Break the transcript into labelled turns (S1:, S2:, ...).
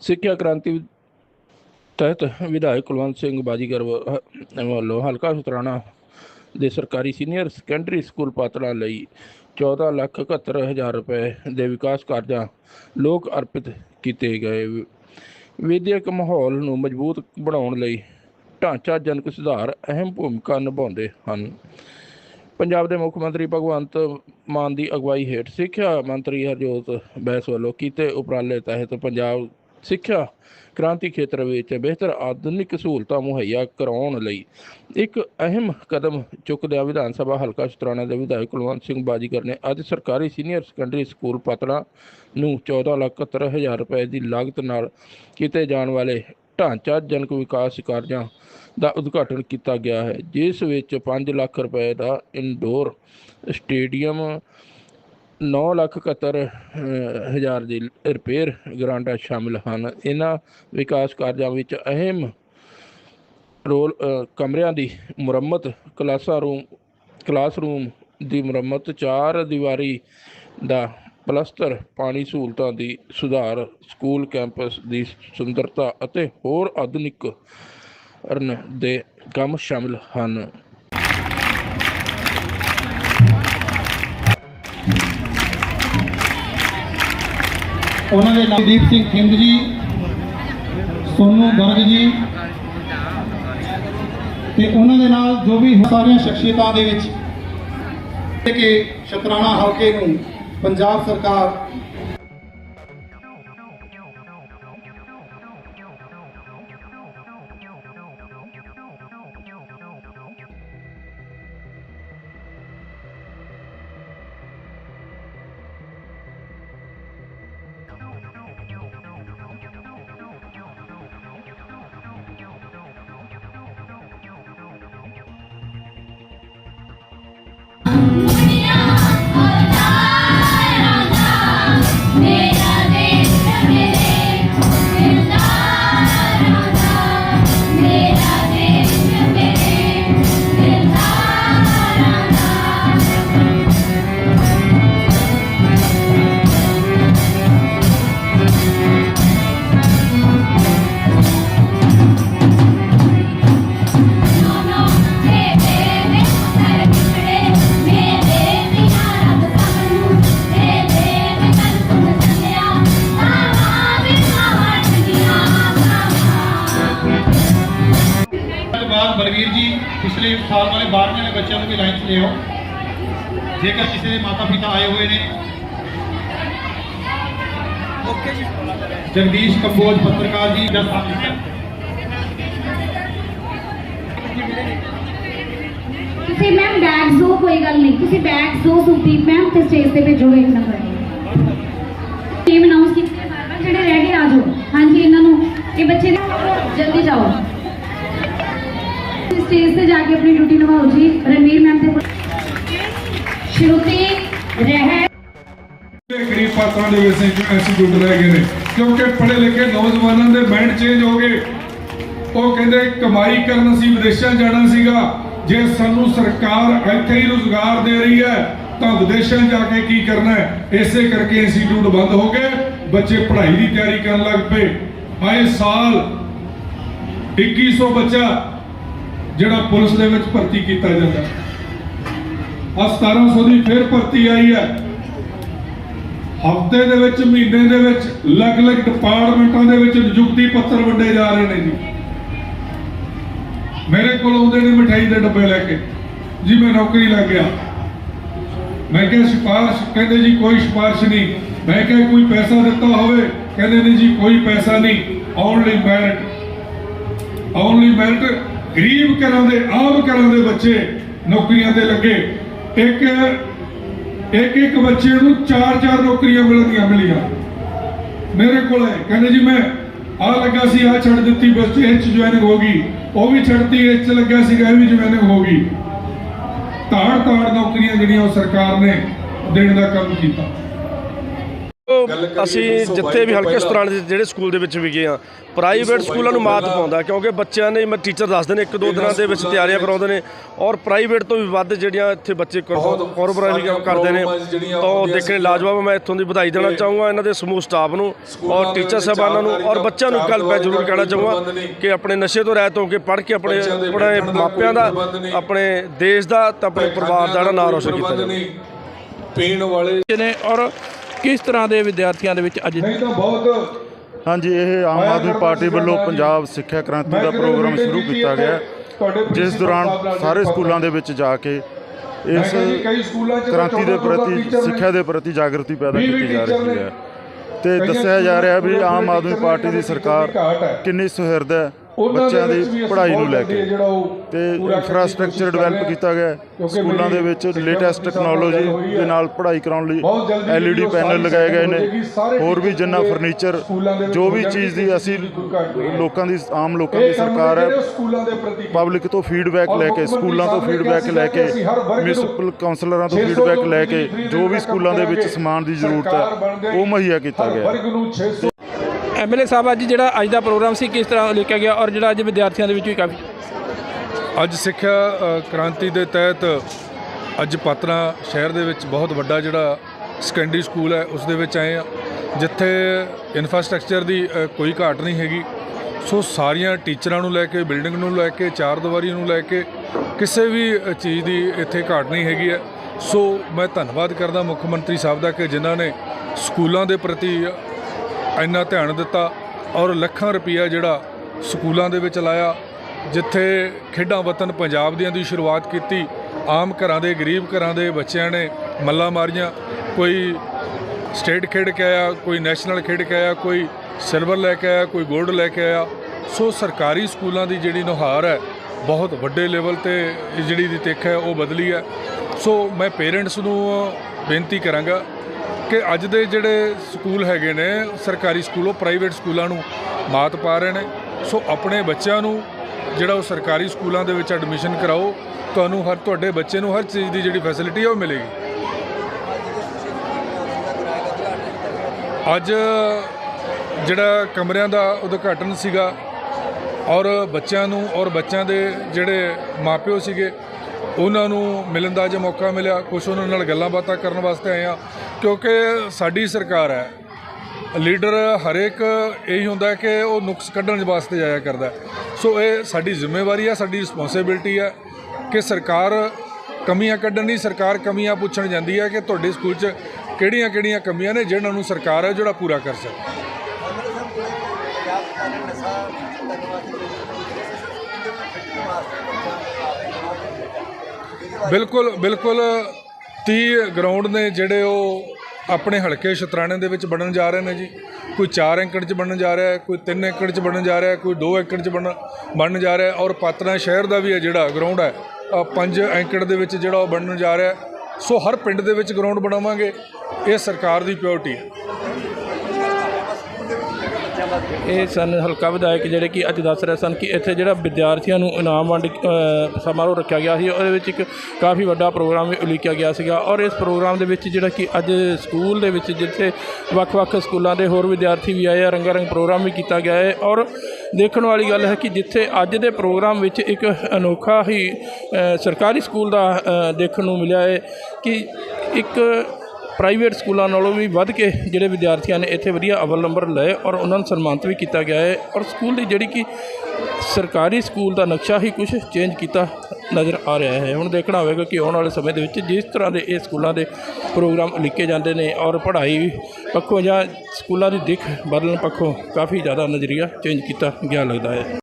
S1: ਸਿੱਖਿਆ ਕ੍ਰਾਂਤੀ ਤਹਿਤ ਵਿਧਾਇਕ ਕੁਲਵੰਤ ਸਿੰਘ ਬਾਜੀਗਰ ਵੱਲੋਂ ਹਲਕਾ ਸੁਤਰਾਣਾ ਦੇ ਸਰਕਾਰੀ ਸੀਨੀਅਰ ਸੈਕੰਡਰੀ ਸਕੂਲ ਪਾਤੜਾ ਲਈ 14 ਲੱਖ 71 ਹਜ਼ਾਰ ਰੁਪਏ ਦੇ ਵਿਕਾਸ ਕਾਰਜਾਂ ਲੋਕ ਅਰਪਿਤ ਕੀਤੇ ਗਏ। ਵਿਦਿਅਕ ਮਾਹੌਲ ਨੂੰ ਮਜ਼ਬੂਤ ਬਣਾਉਣ ਲਈ ਢਾਂਚਾ ਜਨਕ ਸੁਧਾਰ ਅਹਿਮ ਭੂਮਿਕਾ ਨਿਭਾਉਂਦੇ ਹਨ। ਪੰਜਾਬ ਦੇ ਮੁੱਖ ਮੰਤਰੀ ਭਗਵੰਤ ਮਾਨ ਦੀ ਅਗਵਾਈ ਹੇਠ ਸਿੱਖਿਆ ਮੰਤਰੀ ਹਰਜੋਤ ਬੈਂਸ ਵੱਲੋਂ ਕੀਤੇ ਉਪਰਾਲੇ ਤਹਿਤ ਪੰਜਾਬ ਸਿੱਖਿਆ ਕ੍ਰਾਂਤੀ ਖੇਤਰ ਵਿੱਚ ਬਿਹਤਰ ਆਧੁਨਿਕ ਸਹੂਲਤਾਂ ਮੁਹੱਈਆ ਕਰਾਉਣ ਲਈ ਇੱਕ ਅਹਿਮ ਕਦਮ ਚੁੱਕਦਿਆਂ ਵਿਧਾਨ ਸਭਾ ਹਲਕਾ ਸ਼ਤਰਾਣਾ ਦੇ ਵਿਧਾਇਕ ਕੁਲਵੰਤ ਸਿੰਘ ਬਾਜੀਕਰ ਨੇ ਅੱਜ ਸਰਕਾਰੀ ਸੀਨੀਅਰ ਸੈਕੰਡਰੀ ਸਕੂਲ ਪਤੜਾ ਨੂੰ 14 ਲੱਖ 71 ਹਜ਼ਾਰ ਰੁਪਏ ਦੀ ਲਾਗਤ ਨਾਲ ਕੀਤੇ ਜਾਣ ਵਾਲੇ ਢਾਂਚਾ ਜਨਕ ਵਿਕਾਸ ਕਾਰਜਾਂ ਦਾ ਉਦਘਾਟਨ ਕੀਤਾ ਗਿਆ ਹੈ, ਜਿਸ ਵਿੱਚ 5 ਲੱਖ ਰੁਪਏ ਦਾ ਇਨਡੋਰ ਸਟੇਡੀਅਮ 9 ਲੱਖ 71 ਹਜ਼ਾਰ ਦੀ ਰਿਪੇਅਰ ਗ੍ਰਾਂਟਾਂ ਸ਼ਾਮਿਲ ਹਨ। ਇਹਨਾਂ ਵਿਕਾਸ ਕਾਰਜਾਂ ਵਿੱਚ ਅਹਿਮ ਰੋਲ ਕਮਰਿਆਂ ਦੀ ਮੁਰੰਮਤ ਕਲਾਸਾਂ ਰੂਮ ਕਲਾਸਰੂਮ ਦੀ ਮੁਰੰਮਤ, ਚਾਰ ਦੀਵਾਰੀ ਦਾ ਪਲਸਤਰ, ਪਾਣੀ ਸਹੂਲਤਾਂ ਦੀ ਸੁਧਾਰ, ਸਕੂਲ ਕੈਂਪਸ ਦੀ ਸੁੰਦਰਤਾ ਅਤੇ ਹੋਰ ਆਧੁਨਿਕਰਨ ਦੇ ਕੰਮ ਸ਼ਾਮਿਲ ਹਨ।
S2: ਉਹਨਾਂ ਦੇ ਨਾਲ ਦੀਪ ਸਿੰਘ ਥਿੰਦ ਜੀ, ਸੋਨੂ ਗਰਗ ਜੀ ਤੇ ਉਹਨਾਂ ਦੇ ਨਾਲ ਜੋ ਵੀ ਸਾਰੀਆਂ ਸ਼ਖਸੀਅਤਾਂ ਦੇ ਵਿੱਚ ਕਿ ਸ਼ਤਰਾਣਾ ਹਲਕੇ ਨੂੰ ਪੰਜਾਬ ਸਰਕਾਰ ਬਾਅਦ ਬਲਵੀਰ ਜੀ ਪਿਛਲੇ ਸਾਲ ਵਾਲੇ 12ਵੇਂ ਵਾਲੇ ਬੱਚਿਆਂ ਨੂੰ ਵੀ ਲਾਈਨ 'ਚ ਲਿਆਓ। ਜੇਕਰ ਕਿਸੇ ਦੇ ਮਾਤਾ ਪਿਤਾ ਆਏ ਹੋਏ ਨੇ। ਜਗਦੀਸ਼ ਕੰਬੋਜ ਪੱਤਰਕਾਰ ਜੀ ਦਾ ਸਾਥ
S3: ਤੁਸੀਂ ਮੈਮ ਬੈਗ ਜ਼ੋ ਕੋਈ ਗੱਲ ਨਹੀਂ। ਤੁਸੀਂ ਬੈਗ ਜ਼ੋ ਸੁਪੀਪ ਮੈਮ ਤੇ ਸਟੇਜ ਤੇ ਭੇਜੋਗੇ ਇੱਕ ਨੰਬਰ ਟੀਮ ਅਨਾਉਂਸ ਕੀਤੀ ਹੈ ਬਾਰ ਬਾਰ ਜਿਹੜੇ ਰੈਡੀ ਆ ਜਾਓ। ਹਾਂਜੀ ਇਹਨਾਂ ਨੂੰ ਇਹ ਬੱਚੇ ਜਲਦੀ ਜਾਓ। ਸਟੇਜ ਤੇ ਜਾ ਕੇ ਆਪਣੀ ਡਿਊਟੀ ਨਿਭਾਓ ਜੀ। ਰਣਵੀਰ ਮੈਮ ਤੇ ਸ਼ਰੂਤੀ ਰਹਿ
S4: ਗਰੀਬ ਪਾਤਰਾਂ ਦੇ ਵਿੱਚ ਇੰਸਟੀਚਿਊਟ ਰਹਿ ਗਏ ਨੇ, ਕਿਉਂਕਿ ਪੜ੍ਹੇ ਲਿਖੇ ਨੌਜਵਾਨਾਂ ਦੇ ਮਾਈਂਡ ਚੇਂਜ ਹੋ ਗਏ। ਉਹ ਕਹਿੰਦੇ ਕਮਾਈ ਕਰਨ ਅਸੀਂ ਵਿਦੇਸ਼ਾਂ ਜਾਣਾ ਸੀਗਾ। ਜੇ ਸਾਨੂੰ ਸਰਕਾਰ ਇੱਥੇ ਹੀ ਰੋਜ਼ਗਾਰ ਦੇ ਰਹੀ ਹੈ, ਤਾਂ ਵਿਦੇਸ਼ਾਂ ਜਾ ਕੇ ਕੀ ਕਰਨਾ ਇਸੇ ਕਰਕੇ ਇੰਸਟੀਚਿਊਟ ਬੰਦ ਹੋ ਗਏ। ਬੱਚੇ ਪੜ੍ਹਾਈ ਦੀ ਤਿਆਰੀ ਕਰਨ ਲੱਗ ਪਏ। ਆਏ ਸਾਲ 2100 ਬੱਚਾ ਜਿਹੜਾ ਪੁਲਿਸ ਦੇ ਵਿੱਚ ਭਰਤੀ ਕੀਤਾ ਜਾਂਦਾ। ਆ 1700 ਦੀ ਫਿਰ ਭਰਤੀ ਆਈ ਹੈ। ਹਫ਼ਤੇ ਦੇ ਵਿੱਚ, ਮਹੀਨੇ ਦੇ ਵਿੱਚ, ਅਲੱਗ-ਅਲੱਗ ਡਿਪਾਰਟਮੈਂਟਾਂ ਦੇ ਵਿੱਚ ਨਿਯੁਕਤੀ ਪੱਤਰ ਵੰਡੇ ਜਾ ਰਹੇ ਨੇ ਜੀ। ਮੇਰੇ ਕੋਲ ਆਉਂਦੇ ਨੇ ਮਠਾਈ ਦੇ ਡੱਬੇ ਲੈ ਕੇ। ਜੀ, ਮੈਂ ਨੌਕਰੀ ਲੱਗ ਗਿਆ। ਮੈਂ ਕਿਹਾ, ਸਿਫਾਰਿਸ਼, ਕਹਿੰਦੇ ਜੀ, ਕੋਈ ਸਿਫਾਰਿਸ਼ ਨਹੀਂ। ਮੈਂ ਕਿਹਾ, ਕੋਈ ਪੈਸਾ ਦਿੱਤਾ ਹੋਵੇ? ਕਹਿੰਦੇ ਨੇ ਜੀ, ਕੋਈ ਪੈਸਾ ਨਹੀਂ। ਓਨਲੀ ਮੈਰਿਟ ਓਨਲੀ ਮੈਰਿਟ ਗਰੀਬ ਘਰਾਂ ਦੇ, ਆਮ ਘਰਾਂ ਦੇ ਬੱਚੇ ਨੌਕਰੀਆਂ ਤੇ ਲੱਗੇ। ਇੱਕ ਇੱਕ ਇੱਕ ਬੱਚੇ ਨੂੰ ਚਾਰ ਚਾਰ ਨੌਕਰੀਆਂ ਮਿਲਦੀਆਂ, ਮਿਲੀਆਂ। ਮੇਰੇ ਕੋਲ ਹੈ ਕਹਿੰਦੇ ਜੀ, ਮੈਂ ਆ ਲੱਗਾ ਸੀ ਆ ਛੱਡ ਦਿੱਤੀ, ਬਸ ਇਹ ਚ ਜੁਆਇਨਿੰਗ ਹੋ ਗਈ। ਉਹ ਵੀ ਛੱਡਤੀ, ਇਹ ਚ ਲੱਗਾ ਸੀਗਾ, ਇਹ ਵੀ ਜੁਆਇਨਿੰਗ ਹੋ ਗਈ। ਤਾੜ ਤਾੜ ਨੌਕਰੀਆਂ ਜਿਹੜੀਆਂ ਉਹ ਸਰਕਾਰ ਨੇ ਦੇਣ ਦਾ ਕੰਮ ਕੀਤਾ।
S5: ਅਸੀਂ ਜਿੱਥੇ ਵੀ ਹਲਕੇ ਸਤਰਾਲੇ ਦੇ ਜਿਹੜੇ ਸਕੂਲ ਦੇ ਵਿੱਚ ਵੀ ਗਏ ਆ ਪ੍ਰਾਈਵੇਟ ਸਕੂਲਾਂ ਨੂੰ ਮਾਤ ਪਾਉਂਦਾ ਕਿਉਂਕਿ ਬੱਚਿਆਂ ਨੇ ਮੈਂ ਟੀਚਰ ਦੱਸਦੇ ਨੇ ਇੱਕ ਦੋ ਦਿਨਾਂ ਦੇ ਵਿੱਚ ਤਿਆਰੀਆਂ ਕਰਾਉਂਦੇ ਨੇ ਔਰ ਪ੍ਰਾਈਵੇਟ ਤੋਂ ਵੀ ਵੱਧ ਜਿਹੜੀਆਂ ਇੱਥੇ ਬੱਚੇ ਕਾਰੋਬਾਰੀ ਕਰਦੇ ਨੇ ਤਾਂ ਦੇਖਣੇ ਲਾਜਵਾਬ ਮੈਂ ਇੱਥੋਂ ਦੀ ਵਧਾਈ ਦੇਣਾ ਚਾਹੂੰਗਾ ਇਹਨਾਂ ਦੇ ਸਮੂਹ ਸਟਾਫ ਨੂੰ ਔਰ ਟੀਚਰ ਸਾਹਿਬਾਨਾਂ ਨੂੰ ਔਰ ਬੱਚਿਆਂ ਨੂੰ ਇੱਕ ਗੱਲ ਮੈਂ ਜ਼ਰੂਰ ਕਹਿਣਾ ਚਾਹੂੰਗਾ ਕਿ ਆਪਣੇ ਨਸ਼ੇ ਤੋਂ ਰਹਿਤ ਹੋ ਕੇ ਪੜ੍ਹ ਕੇ ਆਪਣੇ ਆਪਣੇ ਮਾਪਿਆਂ ਦਾ ਆਪਣੇ ਦੇਸ਼ ਦਾ ਤੇ ਆਪਣੇ ਪਰਿਵਾਰ ਦਾ ਜਿਹੜਾ ਨਾਮ ਰੋਸ਼ਨ ਕੀਤਾ ਜਾਵੇ।
S6: ਪੀਣ ਵਾਲੇ
S1: ਨੇ ਔਰ ਕਿਸ ਤਰ੍ਹਾਂ ਦੇ ਵਿਦਿਆਰਥੀਆਂ ਦੇ ਵਿੱਚ ਅੱਜ
S6: ਨਹੀਂ ਤਾਂ ਬਹੁਤ
S7: ਹਾਂਜੀ ਇਹ ਆਮ ਆਦਮੀ ਪਾਰਟੀ ਵੱਲੋਂ ਪੰਜਾਬ ਸਿੱਖਿਆ ਕ੍ਰਾਂਤੀ ਦਾ ਪ੍ਰੋਗਰਾਮ ਸ਼ੁਰੂ ਕੀਤਾ ਗਿਆ ਜਿਸ ਦੌਰਾਨ ਸਾਰੇ ਸਕੂਲਾਂ ਦੇ ਵਿੱਚ ਜਾ ਕੇ ਇਸ ਕ੍ਰਾਂਤੀ ਦੇ ਪ੍ਰਤੀ ਸਿੱਖਿਆ ਦੇ ਪ੍ਰਤੀ ਜਾਗਰਤੀ ਪੈਦਾ ਕੀਤੀ ਜਾ ਰਹੀ ਹੈ। ਤੇ ਦੱਸਿਆ ਜਾ ਰਿਹਾ ਵੀ ਆਮ ਆਦਮੀ ਪਾਰਟੀ ਦੀ ਸਰਕਾਰ ਕਿੰਨੀ ਸੁਹਿਰਦ ਹੈ। ਬੱਚਿਆਂ ਦੀ ਪੜ੍ਹਾਈ ਨੂੰ ਲੈ ਕੇ ਤੇ ਇਨਫਰਾਸਟ੍ਰਕਚਰ ਡਿਵੈਲਪ ਕੀਤਾ ਗਿਆ। ਸਕੂਲਾਂ ਦੇ ਵਿੱਚ ਲੇਟੈਸਟ ਟੈਕਨੋਲੋਜੀ ਦੇ ਨਾਲ ਪੜ੍ਹਾਈ ਕਰਾਉਣ ਲਈ ਐਲਈਡੀ ਪੈਨਲ ਲਗਾਏ ਗਏ ਨੇ ਹੋਰ ਵੀ ਜਿੰਨਾ ਫਰਨੀਚਰ ਜੋ ਵੀ ਚੀਜ਼ ਦੀ ਅਸੀਂ ਲੋਕਾਂ ਦੀ ਆਮ ਲੋਕਾਂ ਦੀ ਸਰਕਾਰ ਹੈ ਪਬਲਿਕ ਤੋਂ ਫੀਡਬੈਕ ਲੈ ਕੇ ਸਕੂਲਾਂ ਤੋਂ ਫੀਡਬੈਕ ਲੈ ਕੇ ਮਿਊਨਿਸਪਲ ਕਾਉਂਸਲਰਾਂ ਤੋਂ ਫੀਡਬੈਕ ਲੈ ਕੇ ਜੋ ਵੀ ਸਕੂਲਾਂ ਦੇ ਵਿੱਚ ਸਮਾਨ ਦੀ ਜ਼ਰੂਰਤ ਹੈ ਉਹ ਮੁਹੱਈਆ ਕੀਤਾ ਗਿਆ ਹੈ।
S6: ਵਰਗ ਨੂੰ 600
S1: ਐਮਐਲਏ ਸਾਹਿਬ, ਅੱਜ ਜਿਹੜਾ ਅੱਜ ਦਾ ਪ੍ਰੋਗਰਾਮ ਸੀ, ਕਿਸ ਤਰ੍ਹਾਂ ਲਿਖਿਆ ਗਿਆ ਔਰ ਜਿਹੜਾ ਅੱਜ ਵਿਦਿਆਰਥੀਆਂ ਦੇ ਵਿੱਚ ਵੀ ਕਾਫੀ
S4: ਅੱਜ ਸਿੱਖਿਆ ਕ੍ਰਾਂਤੀ ਦੇ ਤਹਿਤ ਅੱਜ ਪਾਤਰਾ ਸ਼ਹਿਰ ਦੇ ਵਿੱਚ ਬਹੁਤ ਵੱਡਾ ਜਿਹੜਾ ਸੈਕੰਡਰੀ ਸਕੂਲ ਹੈ, ਉਸ ਦੇ ਵਿੱਚ ਆਏ ਆ ਜਿੱਥੇ ਇਨਫਰਾਸਟ੍ਰਕਚਰ ਦੀ ਕੋਈ ਘਾਟ ਨਹੀਂ ਹੈਗੀ। ਸੋ ਸਾਰੀਆਂ ਟੀਚਰਾਂ ਨੂੰ ਲੈ ਕੇ ਬਿਲਡਿੰਗ ਨੂੰ ਲੈ ਕੇ, ਚਾਰ ਦੀਵਾਰੀ ਨੂੰ ਲੈ ਕੇ ਕਿਸੇ ਵੀ ਚੀਜ਼ ਦੀ ਇੱਥੇ ਘਾਟ ਨਹੀਂ ਹੈਗੀ ਹੈ। ਸੋ ਮੈਂ ਧੰਨਵਾਦ ਕਰਦਾ ਮੁੱਖ ਮੰਤਰੀ ਸਾਹਿਬ ਦਾ ਕਿ ਜਿਨ੍ਹਾਂ ਨੇ ਸਕੂਲਾਂ ਦੇ ਪ੍ਰਤੀ ਇੰਨਾ ਧਿਆਨ ਦਿੱਤਾ ਔਰ ਲੱਖਾਂ ਰੁਪਈਆ ਜਿਹੜਾ ਸਕੂਲਾਂ ਦੇ ਵਿੱਚ ਲਾਇਆ, ਜਿੱਥੇ ਖੇਡਾਂ ਵਤਨ ਪੰਜਾਬ ਦੀਆਂ ਦੀ ਸ਼ੁਰੂਆਤ ਕੀਤੀ। ਆਮ ਘਰਾਂ ਦੇ, ਗਰੀਬ ਘਰਾਂ ਦੇ ਬੱਚਿਆਂ ਨੇ ਮੱਲਾਂ ਮਾਰੀਆਂ। ਕੋਈ ਸਟੇਟ ਖੇਡ ਕੇ ਆਇਆ, ਕੋਈ ਨੈਸ਼ਨਲ ਖੇਡ ਕੇ ਆਇਆ, ਕੋਈ ਸਿਲਵਰ ਲੈ ਕੇ ਆਇਆ, ਕੋਈ 골ਡ ਲੈ ਕੇ ਆਇਆ। ਸੋ ਸਰਕਾਰੀ ਸਕੂਲਾਂ ਦੀ ਜਿਹੜੀ ਨੁਹਾਰ ਹੈ, ਬਹੁਤ ਵੱਡੇ ਲੈਵਲ ਤੇ ਜਿਹੜੀ ਦੀ ਤਿੱਖ ਹੈ, ਉਹ ਬਦਲੀ ਹੈ। ਸੋ ਮੈਂ ਪੇਰੈਂਟਸ ਨੂੰ ਬੇਨਤੀ ਕਰਾਂਗਾ ਕਿ ਅੱਜ ਦੇ ਜਿਹੜੇ ਸਕੂਲ ਹੈਗੇ ਨੇ, ਸਰਕਾਰੀ ਸਕੂਲ, ਉਹ ਪ੍ਰਾਈਵੇਟ ਸਕੂਲਾਂ ਨੂੰ ਮਾਤ ਪਾ ਰਹੇ ਨੇ। ਸੋ ਆਪਣੇ ਬੱਚਿਆਂ ਨੂੰ ਜਿਹੜਾ ਉਹ ਸਰਕਾਰੀ ਸਕੂਲਾਂ ਦੇ ਵਿੱਚ ਐਡਮਿਸ਼ਨ ਕਰਾਓ, ਤੁਹਾਨੂੰ ਹਰ, ਤੁਹਾਡੇ ਬੱਚੇ ਨੂੰ ਹਰ ਚੀਜ਼ ਦੀ ਜਿਹੜੀ ਫੈਸਿਲਿਟੀ ਹੈ ਉਹ ਮਿਲੇਗੀ। ਅੱਜ ਜਿਹੜਾ ਕਮਰਿਆਂ ਦਾ ਉਦਘਾਟਨ ਸੀਗਾ, ਔਰ ਬੱਚਿਆਂ ਨੂੰ, ਔਰ ਬੱਚਿਆਂ ਦੇ ਜਿਹੜੇ ਮਾਪਿਓ ਸੀਗੇ, ਉਹਨਾਂ ਨੂੰ ਮਿਲਣ ਦਾ ਜੇ ਮੌਕਾ ਮਿਲਿਆ। ਕੁਝ ਉਹਨਾਂ ਨਾਲ ਗੱਲਾਂ ਬਾਤਾਂ ਕਰਨ ਵਾਸਤੇ ਆਏ ਆ ਕਿਉਂਕਿ ਸਾਡੀ ਸਰਕਾਰ ਹੈ, ਲੀਡਰ ਹਰੇਕ ਇਹੀ ਹੁੰਦਾ ਕਿ ਉਹ ਨੁਕਸ ਕੱਢਣ ਵਾਸਤੇ ਜਾਇਆ ਕਰਦਾ ਸੋ ਇਹ ਸਾਡੀ ਜ਼ਿੰਮੇਵਾਰੀ ਹੈ, ਸਾਡੀ ਰਿਸਪੌਂਸਿਬਿਲਟੀ ਹੈ ਕਿ ਸਰਕਾਰ ਕਮੀਆਂ ਕੱਢਣ ਦੀ, ਸਰਕਾਰ ਕਮੀਆਂ ਪੁੱਛਣ ਜਾਂਦੀ ਹੈ ਕਿ ਤੁਹਾਡੇ ਸਕੂਲ 'ਚ ਕਿਹੜੀਆਂ ਕਿਹੜੀਆਂ ਕਮੀਆਂ ਨੇ ਜਿਹਨਾਂ ਨੂੰ ਸਰਕਾਰ ਹੈ ਜਿਹੜਾ ਪੂਰਾ ਕਰ ਸਕੇ। ਬਿਲਕੁਲ ਬਿਲਕੁਲ 30 ਗਰਾਊਂਡ ਨੇ ਜਿਹੜੇ ਉਹ ਆਪਣੇ ਹਲਕੇ ਸ਼ਤਰਾਣੇ ਦੇ ਵਿੱਚ ਬਣਨ ਜਾ ਰਹੇ ਨੇ ਜੀ। ਕੋਈ 4 ਏਕੜ 'ਚ ਬਣਨ ਜਾ ਰਿਹਾ ਹੈ, ਕੋਈ 3 ਏਕੜ 'ਚ ਬਣਨ ਜਾ ਰਿਹਾ ਹੈ, ਕੋਈ 2 ਏਕੜ 'ਚ ਬਣ ਬਣਨ ਜਾ ਰਿਹਾ ਔਰ ਪਾਤਰਾ ਸ਼ਹਿਰ ਦਾ ਵੀ ਹੈ ਜਿਹੜਾ ਗਰਾਊਂਡ ਹੈ 5 ਏਕੜ ਦੇ ਵਿੱਚ ਜਿਹੜਾ ਉਹ ਬਣਨ ਜਾ ਰਿਹਾ ਸੋ ਹਰ ਪਿੰਡ ਦੇ ਵਿੱਚ ਗਰਾਊਂਡ ਬਣਾਵਾਂਗੇ, ਇਹ ਸਰਕਾਰ ਦੀ ਪਿਓਰਟੀ ਹੈ।
S1: ਇਹ ਸਨ ਹਲਕਾ ਵਿਧਾਇਕ ਜਿਹੜੇ ਕਿ ਅੱਜ ਦੱਸ ਰਹੇ ਸਨ ਕਿ ਇੱਥੇ ਜਿਹੜਾ ਵਿਦਿਆਰਥੀਆਂ ਨੂੰ ਇਨਾਮ ਵੰਡ ਸਮਾਰੋਹ ਰੱਖਿਆ ਗਿਆ ਸੀ, ਉਹਦੇ ਵਿੱਚ ਇੱਕ ਕਾਫੀ ਵੱਡਾ ਪ੍ਰੋਗਰਾਮ ਵੀ ਉਲੀਕਿਆ ਗਿਆ ਸੀਗਾ ਔਰ ਇਸ ਪ੍ਰੋਗਰਾਮ ਦੇ ਵਿੱਚ ਜਿਹੜਾ ਕਿ ਅੱਜ ਸਕੂਲ ਦੇ ਵਿੱਚ ਜਿੱਥੇ ਵੱਖ-ਵੱਖ ਸਕੂਲਾਂ ਦੇ ਹੋਰ ਵਿਦਿਆਰਥੀ ਵੀ ਆਏ ਆ, ਰੰਗਾਰੰਗ ਪ੍ਰੋਗਰਾਮ ਵੀ ਕੀਤਾ ਗਿਆ ਹੈ ਔਰ ਦੇਖਣ ਵਾਲੀ ਗੱਲ ਹੈ ਕਿ ਜਿੱਥੇ ਅੱਜ ਦੇ ਪ੍ਰੋਗਰਾਮ ਵਿੱਚ ਇੱਕ ਅਨੋਖਾ ਹੀ ਸਰਕਾਰੀ ਸਕੂਲ ਦਾ ਦੇਖਣ ਨੂੰ ਮਿਲਿਆ ਹੈ ਕਿ ਇੱਕ ਪ੍ਰਾਈਵੇਟ ਸਕੂਲਾਂ ਨਾਲੋਂ ਵੀ ਵੱਧ ਕੇ ਜਿਹੜੇ ਵਿਦਿਆਰਥੀਆਂ ਨੇ ਇੱਥੇ ਵਧੀਆ ਅਵਲ ਨੰਬਰ ਲਏ ਔਰ ਉਹਨਾਂ ਨੂੰ ਸਨਮਾਨਿਤ ਵੀ ਕੀਤਾ ਗਿਆ ਹੈ ਔਰ ਸਕੂਲ ਦੀ ਜਿਹੜੀ ਕਿ ਸਰਕਾਰੀ ਸਕੂਲ ਦਾ ਨਕਸ਼ਾ ਹੀ ਕੁਝ ਚੇਂਜ ਕੀਤਾ ਨਜ਼ਰ ਆ ਰਿਹਾ ਹੈ। ਹੁਣ ਦੇਖਣਾ ਹੋਵੇਗਾ ਕਿ ਆਉਣ ਵਾਲੇ ਸਮੇਂ ਦੇ ਵਿੱਚ ਜਿਸ ਤਰ੍ਹਾਂ ਦੇ ਇਹ ਸਕੂਲਾਂ ਦੇ ਪ੍ਰੋਗਰਾਮ ਲਿਖੇ ਜਾਂਦੇ ਨੇ ਔਰ ਪੜ੍ਹਾਈ ਪੱਖੋਂ ਜਾਂ ਸਕੂਲਾਂ ਦੀ ਦਿੱਖ ਬਦਲਣ ਪੱਖੋਂ ਕਾਫੀ ਜ਼ਿਆਦਾ ਨਜ਼ਰੀਆ ਚੇਂਜ ਕੀਤਾ ਗਿਆ ਲੱਗਦਾ ਹੈ।